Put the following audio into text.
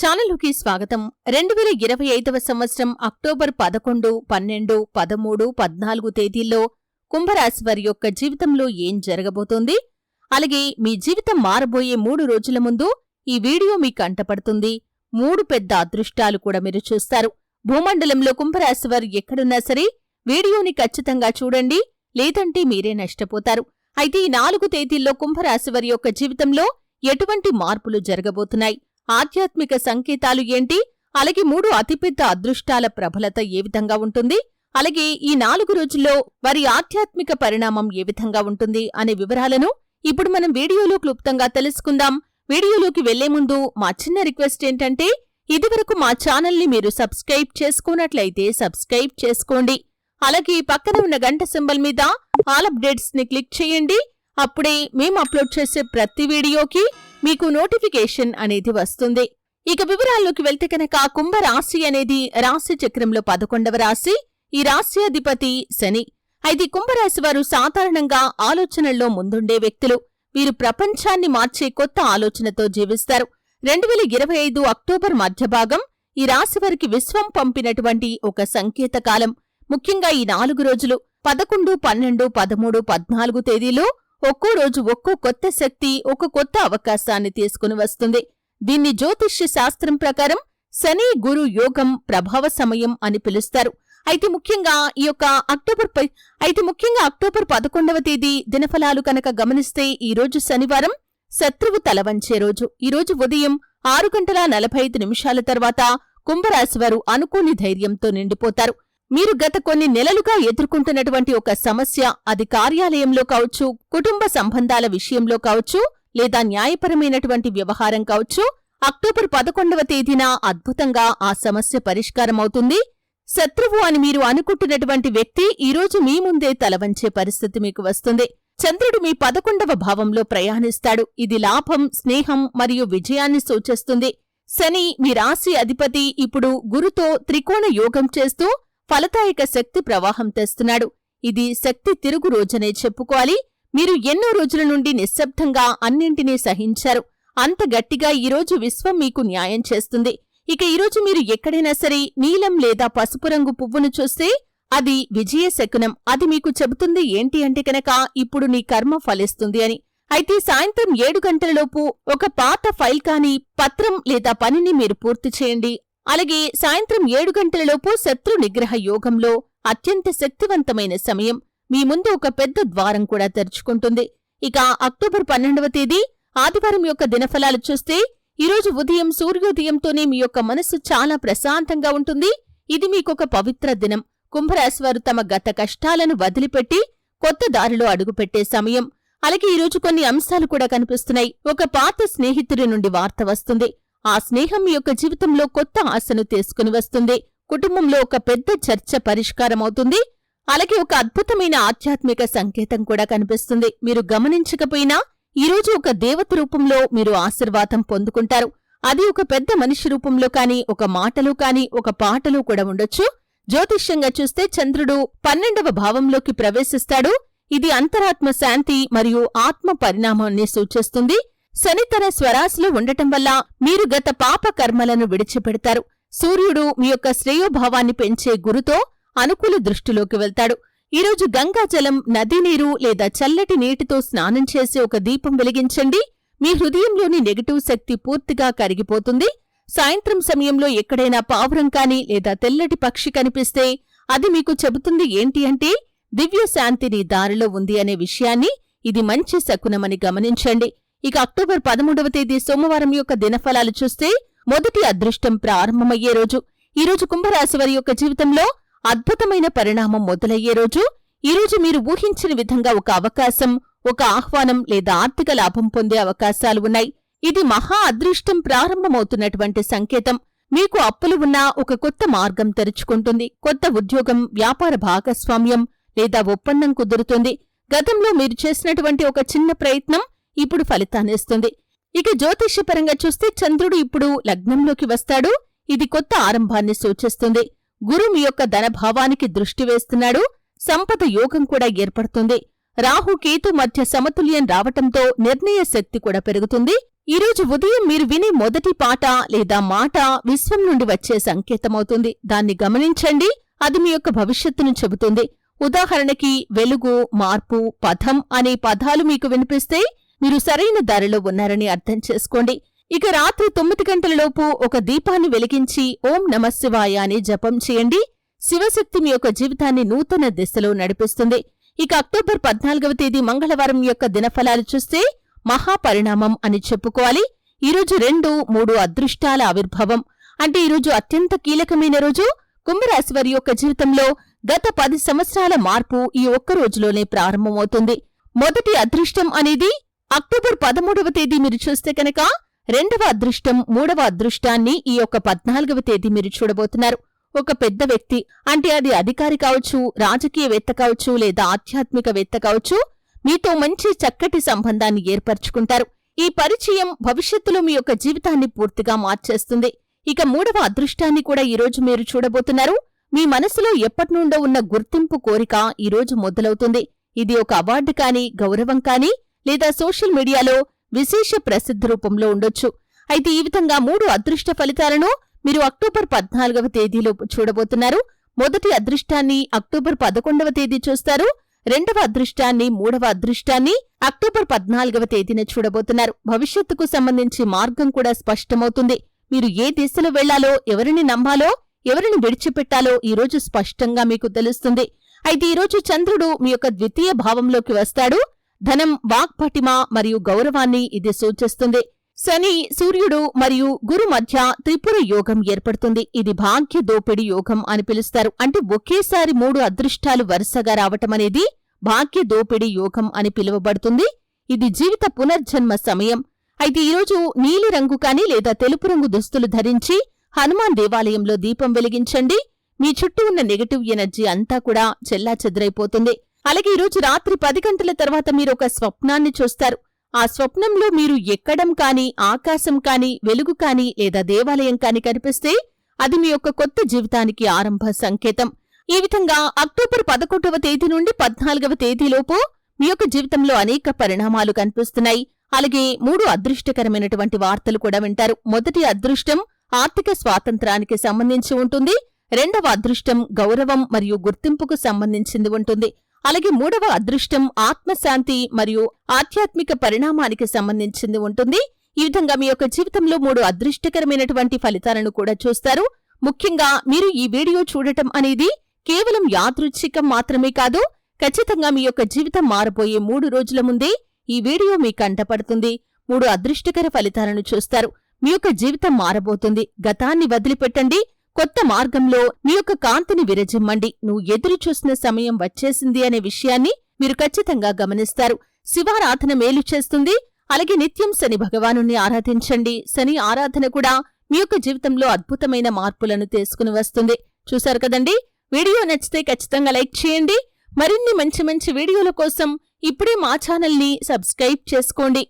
ఛానల్కి స్వాగతం. రెండు వేల ఇరవై ఐదవ సంవత్సరం అక్టోబర్ పదకొండు పన్నెండు పదమూడు పద్నాలుగు తేదీల్లో కుంభరాశి వారి యొక్క జీవితంలో ఏం జరగబోతోంది? అలాగే మీ జీవితం మారబోయే మూడు రోజుల ముందు ఈ వీడియో మీ కంటపడుతుంది మూడు పెద్ద అదృష్టాలు కూడా మీరు చూస్తారు. భూమండలంలో కుంభరాశి వారు ఎక్కడున్నా సరే వీడియోని ఖచ్చితంగా చూడండి. లేదంటే మీరే నష్టపోతారు. అయితే ఈ నాలుగు తేదీల్లో కుంభరాశి వారి యొక్క జీవితంలో ఎటువంటి మార్పులు జరగబోతున్నాయి? ఆధ్యాత్మిక సంకేతాలు ఏంటి? అలాగే మూడు అతిపెద్ద అదృష్టాల ప్రబలత ఏ విధంగా ఉంటుంది? అలాగే ఈ నాలుగు రోజుల్లో వారి ఆధ్యాత్మిక పరిణామం ఏ విధంగా ఉంటుంది అనే వివరాలను ఇప్పుడు మనం వీడియోలో క్లుప్తంగా తెలుసుకుందాం. వీడియోలోకి వెళ్ళే ముందు మా చిన్న రిక్వెస్ట్ ఏంటంటే ఇదివరకు మా ఛానల్ని మీరు సబ్స్క్రైబ్ చేసుకున్నట్లయితే సబ్స్క్రైబ్ చేసుకోండి. అలాగే పక్కన ఉన్న గంట సింబల్ మీద ఆల్ అప్డేట్స్ని క్లిక్ చేయండి. అప్పుడే మేము అప్లోడ్ చేసే ప్రతి వీడియోకి మీకు నోటిఫికేషన్ అనేది వస్తుంది. ఇక వివరాల్లోకి వెళ్తే కనుక కుంభ రాశి అనేది రాశి చక్రంలో పదకొండవ రాశి ఈ రాశి అధిపతి శని. అయితే కుంభరాశి వారు సాధారణంగా ఆలోచనల్లో ముందుండే వ్యక్తులు. వీరు ప్రపంచాన్ని మార్చే కొత్త ఆలోచనతో జీవిస్తారు. రెండు వేల ఇరవై ఐదు అక్టోబర్ మధ్యభాగం ఈ రాశి వారికి విశ్వం పంపినటువంటి ఒక సంకేతకాలం. ముఖ్యంగా ఈ నాలుగు రోజులు పదకొండు పన్నెండు పదమూడు పద్నాలుగు తేదీలో ఒక్కో రోజు ఒక్కో కొత్త శక్తి ఒక కొత్త అవకాశాన్ని తీసుకుని వస్తుంది. దీన్ని జ్యోతిష్య శాస్త్రం ప్రకారం శని గురు యోగం ప్రభావ సమయం అని పిలుస్తారు. అయితే ముఖ్యంగా ఈ యొక్క అక్టోబర్ పై అయితే ముఖ్యంగా అక్టోబర్ పదకొండవ తేదీ దినఫలాలు కనుక గమనిస్తే ఈ రోజు శనివారం శత్రువు తలవంచే రోజు. ఈ రోజు ఉదయం ఆరు గంటల నలభై ఐదు నిమిషాల తర్వాత కుంభరాశివారు అనుకోని ధైర్యంతో నిండిపోతారు. మీరు గత కొన్ని నెలలుగా ఎదుర్కొంటున్నటువంటి ఒక సమస్య అది కార్యాలయంలో కావచ్చు కుటుంబ సంబంధాల విషయంలో కావచ్చు లేదా న్యాయపరమైనటువంటి వ్యవహారం కావచ్చు అక్టోబర్ పదకొండవ తేదీన అద్భుతంగా ఆ సమస్య పరిష్కారమవుతుంది. శత్రువు అని మీరు అనుకుంటున్నటువంటి వ్యక్తి ఈరోజు మీ ముందే తలవంచే పరిస్థితి మీకు వస్తుంది. చంద్రుడు మీ పదకొండవ భావంలో ప్రయాణిస్తాడు. ఇది లాభం స్నేహం మరియు విజయాన్ని సూచిస్తుంది. శని మీ రాశి అధిపతి ఇప్పుడు గురుతో త్రికోణ యోగం చేస్తూ ఫలదాయక శక్తి ప్రవాహం తెస్తున్నాడు. ఇది శక్తి తిరుగు రోజనే చెప్పుకోవాలి. మీరు ఎన్నో రోజుల నుండి నిశ్శబ్దంగా అన్నింటినీ సహించారు. అంత గట్టిగా ఈరోజు విశ్వం మీకు న్యాయం చేస్తుంది. ఇక ఈరోజు మీరు ఎక్కడైనా సరే నీలం లేదా పసుపు రంగు పువ్వును చూస్తే అది విజయ శకునం. అది మీకు చెబుతుంది ఏంటి అంటే కనుక ఇప్పుడు నీ కర్మ ఫలిస్తుంది అని. అయితే సాయంత్రం ఏడు గంటలలోపు ఒక పాత ఫైల్ కాని పత్రం లేదా పనిని మీరు పూర్తి చేయండి. అలాగే సాయంత్రం ఏడు గంటలలోపు శత్రు నిగ్రహ యోగంలో అత్యంత శక్తివంతమైన సమయం. మీ ముందు ఒక పెద్ద ద్వారం కూడా తెరుచుకుంటుంది. ఇక అక్టోబర్ పన్నెండవ తేదీ ఆదివారం యొక్క దినఫలాలు చూస్తే ఈరోజు ఉదయం సూర్యోదయంతోనే మీ యొక్క మనస్సు చాలా ప్రశాంతంగా ఉంటుంది. ఇది మీకొక పవిత్ర దినం. కుంభరాశివారు తమ గత కష్టాలను వదిలిపెట్టి కొత్త దారిలో అడుగుపెట్టే సమయం. అలాగే ఈరోజు కొన్ని అంశాలు కూడా కనిపిస్తున్నాయి. ఒక పాత స్నేహితుడి నుండి వార్త వస్తుంది. ఆ స్నేహం యొక్క జీవితంలో కొత్త ఆశను తీసుకుని వస్తుంది. కుటుంబంలో ఒక పెద్ద చర్చ పరిష్కారమవుతుంది అలాగే ఒక అద్భుతమైన ఆధ్యాత్మిక సంకేతం కూడా కనిపిస్తుంది. మీరు గమనించకపోయినా ఈరోజు ఒక దేవత రూపంలో మీరు ఆశీర్వాదం పొందుకుంటారు. అది ఒక పెద్ద మనిషి రూపంలో కానీ ఒక మాటలో కానీ ఒక పాటలో కూడా ఉండొచ్చు. జ్యోతిష్యంగా చూస్తే చంద్రుడు పన్నెండవ భావంలోకి ప్రవేశిస్తాడు. ఇది అంతరాత్మ శాంతి మరియు ఆత్మ పరిణామాన్ని సూచిస్తుంది. శని తన స్వరాశిలో ఉండటం వల్ల మీరు గత పాప కర్మలను విడిచిపెడతారు. సూర్యుడు మీ యొక్క శ్రేయోభావాన్ని పెంచే గురుతో అనుకూల దృష్టిలోకి వెళ్తాడు. ఈరోజు గంగాజలం నదీ నీరు లేదా చల్లటి నీటితో స్నానం చేసే ఒక దీపం వెలిగించండి. మీ హృదయంలోని నెగటివ్ శక్తి పూర్తిగా కరిగిపోతుంది. సాయంత్రం సమయంలో ఎక్కడైనా పావురం కాని లేదా తెల్లటి పక్షి కనిపిస్తే అది మీకు చెబుతుంది ఏంటి అంటే దివ్య శాంతి నీ దారిలో ఉంది అనే విషయాన్ని ఇది మంచి శకునమని గమనించండి. ఇక అక్టోబర్ పదమూడవ తేదీ సోమవారం యొక్క దినఫలాలు చూస్తే మొదటి అదృష్టం ప్రారంభమయ్యే రోజు. ఈ రోజు కుంభరాశి వారి యొక్క జీవితంలో అద్భుతమైన పరిణామం మొదలయ్యే రోజు. ఈ రోజు మీరు ఊహించిన విధంగా ఒక అవకాశం ఒక ఆహ్వానం లేదా ఆర్థిక లాభం పొందే అవకాశాలు ఉన్నాయి. ఇది మహా అదృష్టం ప్రారంభమవుతున్నటువంటి సంకేతం. మీకు అప్పులు ఉన్నా ఒక కొత్త మార్గం తెరుచుకుంటుంది. కొత్త ఉద్యోగం వ్యాపార భాగస్వామ్యం లేదా ఒప్పందం కుదురుతుంది. గతంలో మీరు చేసినటువంటి ఒక చిన్న ప్రయత్నం ఇప్పుడు ఫలితాన్నిస్తుంది ఇక జ్యోతిష్యపరంగా చూస్తే చంద్రుడు ఇప్పుడు లగ్నంలోకి వస్తాడు. ఇది కొత్త ఆరంభాన్ని సూచిస్తుంది. గురు మీ యొక్క ధనభావానికి దృష్టి వేస్తున్నాడు. సంపద యోగం కూడా ఏర్పడుతుంది. రాహు కేతు మధ్య సమతుల్యం రావటంతో నిర్ణయ శక్తి కూడా పెరుగుతుంది. ఈరోజు ఉదయం మీరు వినే మొదటి పాట లేదా మాట విశ్వం నుండి వచ్చే సంకేతమవుతుంది దాన్ని గమనించండి. అది మీ యొక్క భవిష్యత్తును చెబుతుంది. ఉదాహరణకి వెలుగు మార్పు పథం అనే పదాలు మీకు వినిపిస్తే మీరు సరైన దారిలో ఉన్నారని అర్థం చేసుకోండి. ఇక రాత్రి తొమ్మిది గంటలలోపు ఒక దీపాన్ని వెలిగించి ఓం నమశివాయ అని జపం చేయండి. శివశక్తి మీ యొక్క జీవితాన్ని నూతన దిశలో నడిపిస్తుంది. ఇక అక్టోబర్ పద్నాలుగవ తేదీ మంగళవారం యొక్క దినఫలాలు చూస్తే మహాపరిణామం అని చెప్పుకోవాలి. ఈరోజు రెండు మూడు అదృష్టాల ఆవిర్భావం. అంటే ఈరోజు అత్యంత కీలకమైన రోజు. కుంభరాశి వారి యొక్క జీవితంలో గత పది సంవత్సరాల మార్పు ఈ ఒక్క రోజులోనే ప్రారంభమవుతుంది. మొదటి అదృష్టం అనేది అక్టోబర్ పదమూడవ తేదీ మీరు చూస్తే కనుక రెండవ అదృష్టం మూడవ అదృష్టాన్ని ఈ యొక్క పద్నాలుగవ తేదీ మీరు చూడబోతున్నారు. ఒక పెద్ద వ్యక్తి అంటే అది అధికారి కావచ్చు రాజకీయవేత్త కావచ్చు లేదా ఆధ్యాత్మికవేత్త కావచ్చు మీతో మంచి చక్కటి సంబంధాన్ని ఏర్పరచుకుంటారు. ఈ పరిచయం భవిష్యత్తులో మీ యొక్క జీవితాన్ని పూర్తిగా మార్చేస్తుంది. ఇక మూడవ అదృష్టాన్ని కూడా ఈరోజు మీరు చూడబోతున్నారు. మీ మనసులో ఎప్పటినుండో ఉన్న గుర్తింపు కోరిక ఈరోజు మొదలవుతుంది. ఇది ఒక అవార్డు కాని గౌరవం కానీ లేదా సోషల్ మీడియాలో విశేష ప్రసిద్ధి రూపంలో ఉండొచ్చు. అయితే ఈ విధంగా మూడు అదృష్ట ఫలితాలను మీరు అక్టోబర్ పద్నాలుగవ తేదీలో చూడబోతున్నారు. మొదటి అదృష్టాన్ని అక్టోబర్ పదకొండవ తేదీ చూస్తారు. రెండవ అదృష్టాన్ని మూడవ అదృష్టాన్ని అక్టోబర్ పద్నాలుగవ తేదీన చూడబోతున్నారు. భవిష్యత్తుకు సంబంధించి మార్గం కూడా స్పష్టమవుతుంది. మీరు ఏ దిశలో వెళ్ళాలో ఎవరిని నమ్మాలో ఎవరిని విడిచిపెట్టాలో ఈరోజు స్పష్టంగా మీకు తెలుస్తుంది. అయితే ఈరోజు చంద్రుడు మీ యొక్క ద్వితీయ భావంలోకి వస్తాడు. ధనం వాక్పటిమ మరియు గౌరవాన్ని ఇది సూచిస్తుంది. శని సూర్యుడు మరియు గురు మధ్య త్రిపుర యోగం ఏర్పడుతుంది. ఇది భాగ్య దోపిడి యోగం అని పిలుస్తారు. అంటే ఒకేసారి మూడు అదృష్టాలు వరుసగా రావటమనేది భాగ్య దోపిడి యోగం అని పిలువబడుతుంది. ఇది జీవిత పునర్జన్మ సమయం. అయితే ఈరోజు నీలిరంగు కాని లేదా తెలుపు రంగు దుస్తులు ధరించి హనుమాన్ దేవాలయంలో దీపం వెలిగించండి. మీ చుట్టూ ఉన్న నెగటివ్ ఎనర్జీ అంతా కూడా చెల్లాచెదరైపోతుంది. అలాగే ఈరోజు రాత్రి పది గంటల తర్వాత మీరు ఒక స్వప్నాన్ని చూస్తారు. ఆ స్వప్నంలో మీరు ఎక్కడం కాని ఆకాశం కాని వెలుగు కాని లేదా దేవాలయం కాని కనిపిస్తే అది మీ యొక్క కొత్త జీవితానికి ఆరంభ సంకేతం. ఈ విధంగా అక్టోబర్ పదకొండవ తేదీ నుండి పద్నాలుగవ తేదీలోపు మీ యొక్క జీవితంలో అనేక పరిణామాలు కనిపిస్తున్నాయి. అలాగే మూడు అదృష్టకరమైనటువంటి వార్తలు కూడా వింటారు. మొదటి అదృష్టం ఆర్థిక స్వాతంత్రానికి సంబంధించి ఉంటుంది. రెండవ అదృష్టం గౌరవం మరియు గుర్తింపుకు సంబంధించింది ఉంటుంది. అలాగే మూడవ అదృష్టం ఆత్మశాంతి మరియు ఆధ్యాత్మిక పరిణామానికి సంబంధించింది ఉంటుంది. ఈ విధంగా మీ యొక్క జీవితంలో మూడు అదృష్టకరమైనటువంటి ఫలితాలను కూడా చూస్తారు. ముఖ్యంగా మీరు ఈ వీడియో చూడటం అనేది కేవలం యాదృచ్ఛికం మాత్రమే కాదు ఖచ్చితంగా మీ యొక్క జీవితం మారబోయే మూడు రోజుల ముందే ఈ వీడియో మీ కంటపడుతుంది మూడు అదృష్టకర ఫలితాలను చూస్తారు. మీ యొక్క జీవితం మారబోతుంది. గతాన్ని వదిలిపెట్టండి. కొత్త మార్గంలో మీ యొక్క కాంతిని విరజిమ్మండి. నువ్వు ఎదురు చూసిన సమయం వచ్చేసింది అనే విషయాన్ని మీరు ఖచ్చితంగా గమనిస్తారు. శివారాధన మేలు చేస్తుంది. అలాగే నిత్యం శని భగవాను ఆరాధించండి. శని ఆరాధన కూడా మీ యొక్క జీవితంలో అద్భుతమైన మార్పులను తీసుకుని వస్తుంది. చూశారు కదండి? వీడియో నచ్చితే ఖచ్చితంగా లైక్ చేయండి. మరిన్ని మంచి మంచి వీడియోల కోసం ఇప్పుడే మా ఛానల్ని సబ్స్క్రైబ్ చేసుకోండి.